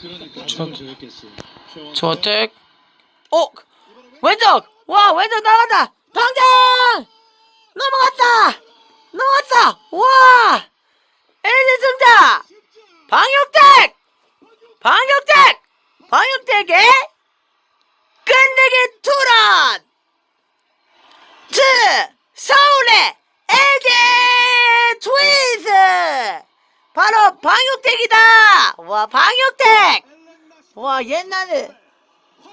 그러니까 저- 저 저였겠어요. 저택 어? 왼쪽! 와 왼쪽 나간다! 당장! 넘어갔다! 넘어갔다! 와! LG 승자! 방역택 방역택 방역택의 끝내기 투런! 트! 서울의 LG 트윈스! 바로 방역택이다 와 방역택! 와 옛날에.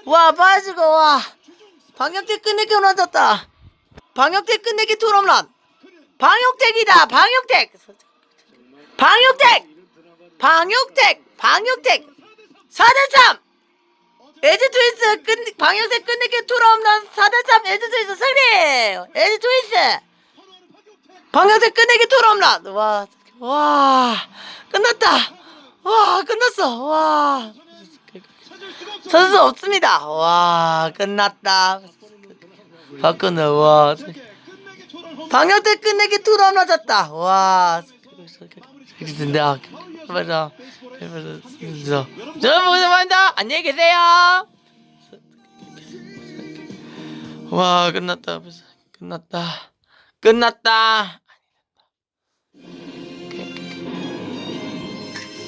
와 빠지고 와. 방역택 끝내기 홈런졌다. 방역택 끝내기 투홈런 방역택이다 방역택! 방역택! 방역택 방역택! 4대3 에즈 트윈스 끝 방역택 끝내기 투홈런 4대3 에즈 트윈스 승리! 에즈 트윈스! 방역택 끝내기 투홈런 와와 끝났다 와 끝났어 와 선수 없습니다. 와 끝났다. 박근혜 와 방역대 끝내기 투로 맞았다. 와 그랬는데 맞아. 진짜. 여러분 고생하셨습니다. 안녕히 계세요. 와 끝났다. 끝났다. 끝났다.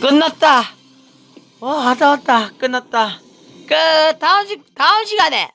끝났다. 와, 왔다, 왔다. 끝났다. 그, 다음 시, 다음 시간에